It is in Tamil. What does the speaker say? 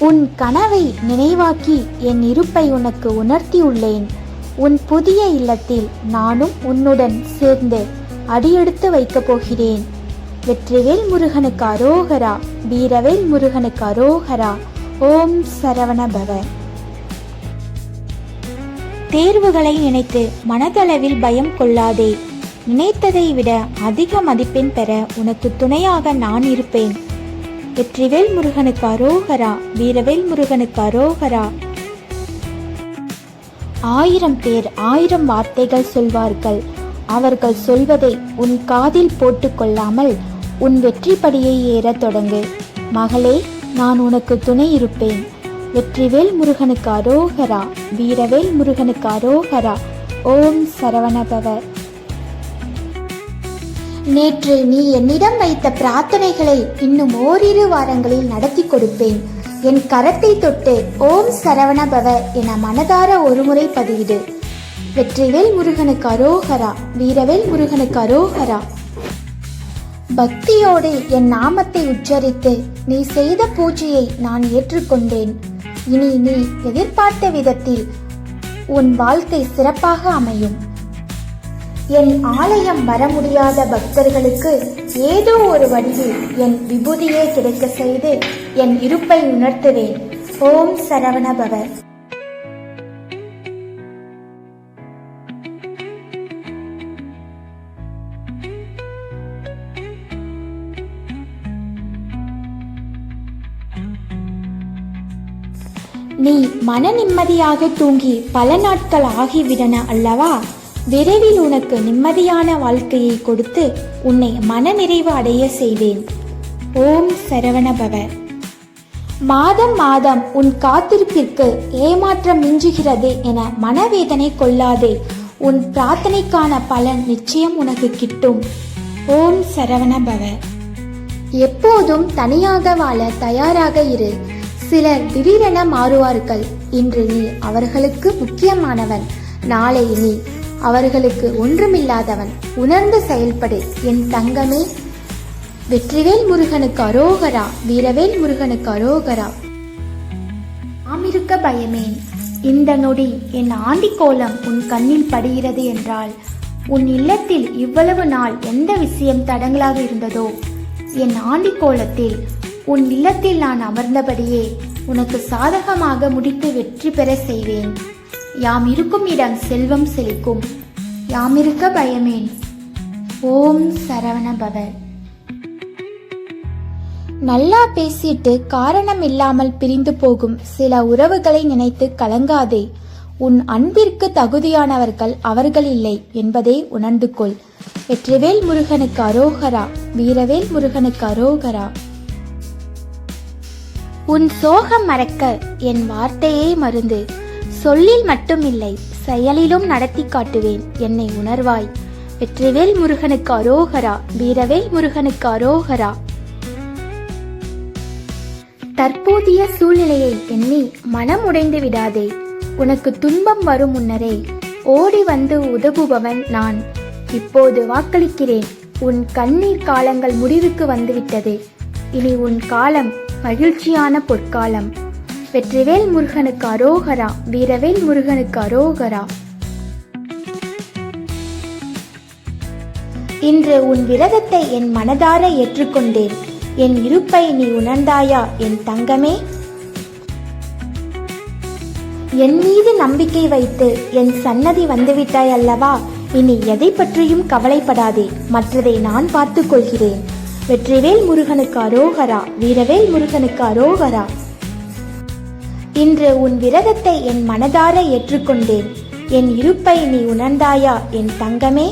உன் கனவை நினைவாக்கி என் இருப்பை உனக்கு உணர்த்தியுள்ளேன். உன் புதிய இல்லத்தில் நானும் உன்னுடன் சேர்ந்து அடியெடுத்து வைக்கப் போகிறேன். வெற்றிவேல் முருகனுக்கு அரோகரா வீரவேல் முருகனுக்கு அரோகரா. ஓம் சரவண பவ தேர்வுகளை நினைத்து மனதளவில் பயம் கொள்ளாதே. நினைத்ததை விட அதிக மதிப்பெண் பெற உனக்கு துணையாக நான் இருப்பேன். வெற்றிவேல் முருகனுக்கு அரோகரா வீரவேல் முருகனுக்கு அரோகரா. ஆயிரம் பேர் ஆயிரம் வார்த்தைகள் சொல்வார்கள். அவர்கள் சொல்வதை உன் காதில் போட்டுக்கொள்ளாமல் உன் வெற்றி படியை ஏறத் தொடங்கு. மகளே நான் உனக்கு துணை இருப்பேன். வெற்றிவேல் முருகனுக்கு அரோகரா வீரவேல் முருகனுக்கு அரோகரா. ஓம் சரவணபவர் நேற்று நீ என்னிடம் வைத்த பிரார்த்தனைகளை இன்னும் ஓரிரு வாரங்களில் நடத்தி கொடுப்பேன். என் கரத்தை தொட்டு ஓம் சரவணபவ என மனதார ஒருமுறை பதிவிடு வெற்றிவேல் முருகனுக்கு அரோகரா வீரவேல் முருகனுக்கு அரோகரா. பக்தியோடு என் நாமத்தை உச்சரித்து நீ செய்த பூஜையை நான் ஏற்றுக்கொண்டேன். இனி நீ எதிர்பார்த்த விதத்தில் உன் வாழ்க்கை சிறப்பாக அமையும். என் ஆலயம் வர முடியாத பக்தர்களுக்கு ஏதோ ஒரு வடிவில் என் விபூதியே கிடைக்க செய்து என் இருப்பை உணர்த்துவேன். ஓம் சரவணபவ. நீ மன நிம்மதியாக தூங்கி பல நாட்கள் ஆகிவிடன அல்லவா? விரைவில் உனக்கு நிம்மதியான வாழ்க்கையை கொடுத்து உன்னை மனநிறைவு அடைய செய்வேன். ஓம் சரவணபவ. மாதம் மாதம் உன் காத்திருப்பிற்கு ஏமாற்றம் மிஞ்சுகிறது என மனவேதனை கொள்ளாதே. உன் பிரார்த்தனைக்கான பலன் நிச்சயம் உனக்கு கிட்டும். ஓம் சரவணபவ. எப்போதும் தனியாக வாழ தயாராக இரு. சிலர் திடீரென மாறுவார்கள். இன்று நீ அவர்களுக்கு முக்கியமானவன். நாளை நீ அவர்களுக்கு ஒன்றுமில்லாதவன் உணர்ந்து செயல்படு. என் தங்கமே வெற்றிவேல் முருகனுக்கு அரோகரா வீரவேல் முருகனுக்கு அரோகரா. ஆமிருக்க பயமேன் இந்த நொடி என் ஆண்டி கோலம் உன் கண்ணில் படுகிறது என்றால் உன் இல்லத்தில் இவ்வளவு நாள் எந்த விஷயம் தடங்களாக இருந்ததோ என் ஆண்டி கோலத்தில் உன் இல்லத்தில் நான் அமர்ந்தபடியே உனக்கு சாதகமாக முடித்து வெற்றி பெற செய்வேன். யாம் இருக்கும் இடம் செல்வம் செழிக்கும். யாமிருக்க பயமேன். ஓம் சரவண பவ நல்லா பேசிட்டு காரணம் இல்லாமல் பிரிந்து போகும் சில உறவுகளை நினைத்து கலங்காதே. உன் அன்பிற்கு தகுதியானவர்கள் அவர்கள் இல்லை என்பதை உணர்ந்து கொள். வெற்றிவேல் முருகனுக்கு அரோகரா வீரவேல் முருகனுக்கு அரோகரா. உன் சோகம் மறக்க என் வார்த்தையே மருந்து. சொல்லில் மட்டுமில்லை செயலிலும் நடத்தி காட்டுவேன் என்னை உணர்வாய். வெற்றிவேல் முருகனுக்கு அரோகரா வீரவேல் முருகனுக்கு அரோகரா. தற்போதைய சூழ்நிலையை எண்ணி மனம் உடைந்து விடாதே உனக்கு துன்பம் வரும் முன்னரே ஓடி வந்து உதவுபவன் நான். இப்போது வாக்களிக்கிறேன் உன் கண்ணீர் காலங்கள் முடிவுக்கு வந்துவிட்டது. இனி உன் காலம் மகிழ்ச்சியான பொற்காலம். வெற்றிவேல் முருகனுக்கு அரோகரா வீரவேல் முருகனுக்கு அரோகரா. இன்று உன் விரதத்தை என் மனதார ஏற்றுக்கொண்டேன். என் இருப்பை நீ உணர்ந்தாயா என் தங்கமே? என் மீது நம்பிக்கை வைத்து என் சன்னதி வந்துவிட்டாய் அல்லவா? இனி எதை பற்றியும் கவலைப்படாதே மற்றதை நான் பார்த்துக் கொள்கிறேன். வெற்றிவேல் முருகனுக்கு அரோகரா வீரவேல் முருகனுக்கு அரோகரா. இன்று உன் விரதத்தை என் மனதார ஏற்றுக்கொண்டேன். என் இருப்பை நீ உணர்ந்தாயா என் தங்கமே?